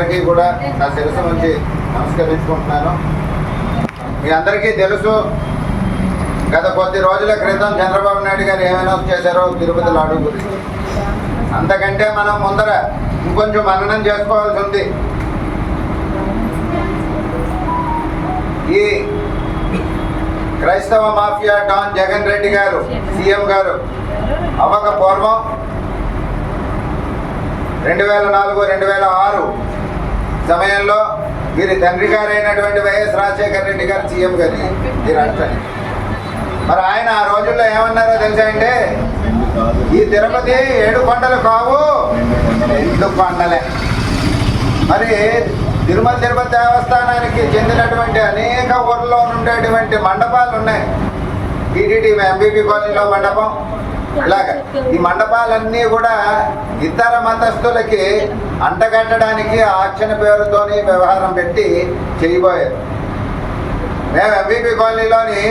అందరికీ కూడా నా శిరసు నుంచి నమస్కరించుకుంటున్నాను. మీ అందరికీ తెలుసు గత కొద్ది రోజుల క్రితం చంద్రబాబు నాయుడు గారు ఏమైనా చేశారో తిరుపతి లాడు గురించి. అంతకంటే మనం ముందర ఇంకొంచెం మననం చేసుకోవాల్సి ఉంది. ఈ క్రైస్తవ మాఫియా డాన్ జగన్ రెడ్డి గారు సీఎం గారు అవ్వక పూర్వం రెండు వేల నాలుగు రెండు వేల ఆరు సమయంలో వీరి తండ్రి గారైనటువంటి అయినటువంటి వైఎస్ రాజశేఖర రెడ్డి గారు సీఎం గారి ఈ రాష్ట్రానికి. మరి ఆయన ఆ రోజుల్లో ఏమన్నారో తెలుసా అంటే ఈ తిరుపతి ఏడు కొండలు కావు రెండు కొండలే. మరి తిరుమల తిరుపతి దేవస్థానానికి చెందినటువంటి అనేక ఊర్లో ఉండేటువంటి మండపాలు ఉన్నాయి. టీటీడీ ఎంబీపీ కాలనీలో మండపం ఇలాగా ఈ మండపాలన్నీ కూడా ఇతర మతస్థులకి అంటగట్టడానికి ఆక్షణ పేరుతోని వ్యవహారం పెట్టి చేయబోయారు. మేము ఎంబీపీ కాలనీలోని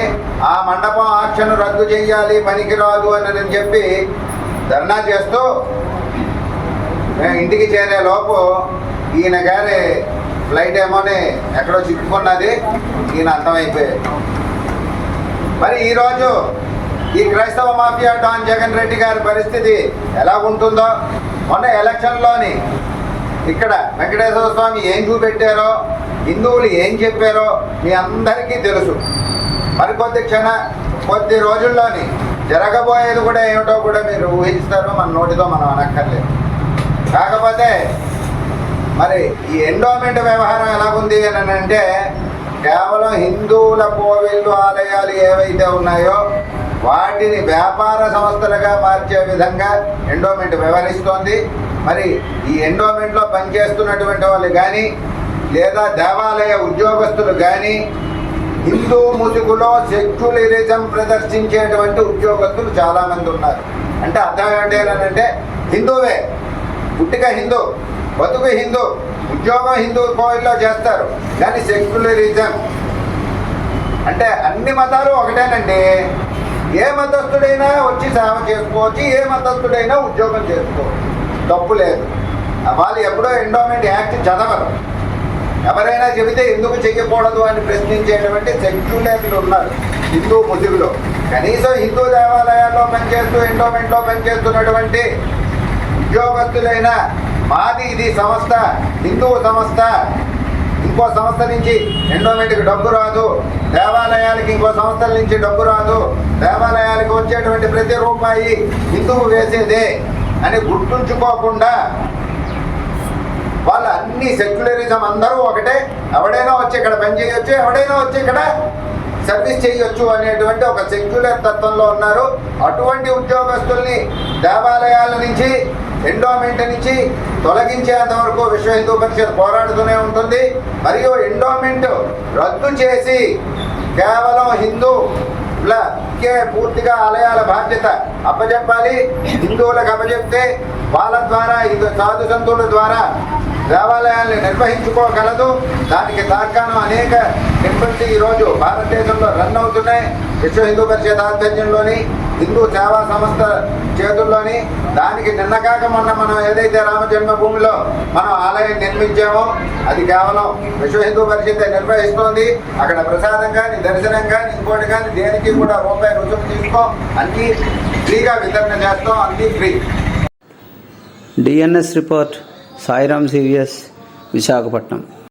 ఆ మండపం ఆక్షను రద్దు చేయాలి పనికిరాదు అని నేను చెప్పి ధర్నా చేస్తూ మేము ఇంటికి చేరే లోపు ఈయన గారి ఫ్లైట్ ఏమోని ఎక్కడో చిక్కుకున్నది ఈయన అంతమైపోయాయి మరి ఈరోజు ఈ క్రైస్తవ మాఫియా డాన్ జగన్ రెడ్డి గారి పరిస్థితి ఎలా ఉంటుందో మొన్న ఎలక్షన్లోని ఇక్కడ వెంకటేశ్వర స్వామి ఏం చూపెట్టారో హిందువులు ఏం చెప్పారో మీ అందరికీ తెలుసు. మరికొద్ది క్షణ కొద్ది రోజుల్లోని జరగబోయేది కూడా ఏమిటో కూడా మీరు ఊహిస్తారు మన నోటితో మనం అనక్కర్లేదు. కాకపోతే మరి ఈ ఎండోమెంట్ వ్యవహారం ఎలాగుంది అని అంటే కేవలం హిందువుల కోవిళ్ళు ఆలయాలు ఏవైతే ఉన్నాయో వాటిని వ్యాపార సంస్థలుగా మార్చే విధంగా ఎండోమెంట్ వ్యవహరిస్తోంది. మరి ఈ ఎండోమెంట్లో పనిచేస్తున్నటువంటి వాళ్ళు కానీ లేదా దేవాలయ ఉద్యోగస్తులు కానీ హిందూ ముసుగులో సెక్యులరిజం ప్రదర్శించేటువంటి ఉద్యోగస్తులు చాలామంది ఉన్నారు. అంటే అర్థం ఏంటంటే హిందువే పుట్టిక హిందూ బతుకు హిందూ ఉద్యోగం హిందూ కోయిల్లో చేస్తారు. కానీ సెక్యులరిజం అంటే అన్ని మతాలు ఒకటేనండి. ఏ మతస్థుడైనా వచ్చి సేవ చేసుకోవచ్చు ఏ మతస్థుడైనా ఉద్యోగం చేసుకోవచ్చు. తప్పు లేదు. వాళ్ళు ఎప్పుడో ఎండోమెంట్ యాక్ట్ చదవరు. ఎవరైనా చెబితే ఎందుకు చెయ్యకూడదు అని ప్రశ్నించేటువంటి సెక్యులర్లు ఉన్నారు హిందూ ముసుగులో కనీసం హిందూ దేవాలయాల్లో పనిచేస్తూ ఎండోమెంట్లో పనిచేస్తున్నటువంటి ఉద్యోగస్తులైన మాది ఇది సంస్థ హిందూ సంస్థ ఇంకో సంస్థ నుంచి ఎండోమెంట్కి డబ్బు రాదు. దేవాలయాలకి ఇంకో సంస్థల నుంచి డబ్బు రాదు. దేవాలయాలకు వచ్చేటువంటి ప్రతి రూపాయి హిందువు వేసేదే అని గుర్తుంచుకోకుండా వాళ్ళ అన్ని సెక్యులరిజం అందరూ ఒకటే. ఎవడైనా వచ్చి ఇక్కడ పని చేయొచ్చు ఎవడైనా వచ్చి ఇక్కడ సర్వీస్ చేయొచ్చు అనేటువంటి ఒక సెక్యులర్ తత్వంలో ఉన్నారు. అటువంటి ఉద్యోగస్తుల్ని దేవాలయాల నుంచి ఎండోమెంట్ నుంచి తొలగించేంత వరకు విశ్వ హిందూ పరిషత్ పోరాడుతూనే ఉంటుంది. మరియు ఎండోమెంట్ రద్దు చేసి కేవలం హిందూ కే పూర్తిగా ఆలయాల బాధ్యత అప్పచెప్పాలి హిందువులకు అప్పచెప్తే వాళ్ళ ద్వారా సాధు సంతుల ద్వారా దేవాలయాల్ని నిర్వహించుకోగలదు. దానికి తార్కాణం అనేక టెంపుల్స్ ఈరోజు భారతదేశంలో రన్ అవుతున్నాయి. విశ్వ హిందూ పరిషత్ ఆధ్వర్యంలోని హిందూ సేవా సంస్థ చేతుల్లోని దానికి నిన్న కాక మొన్న మనం ఏదైతే రామజన్మభూమిలో మనం ఆలయం నిర్మించామో అది కేవలం విశ్వ హిందూ పరిషత్ నిర్వహిస్తోంది. అక్కడ ప్రసాదం కానీ దర్శనం కానీ ఇంకోటి కానీ దేనికి కూడా రూపాయి రుజువు తీసుకో అన్నీ ఫ్రీగా వితరణ చేస్తాం అన్నీ free. DNS report Sairam CVS Visakhapatnam.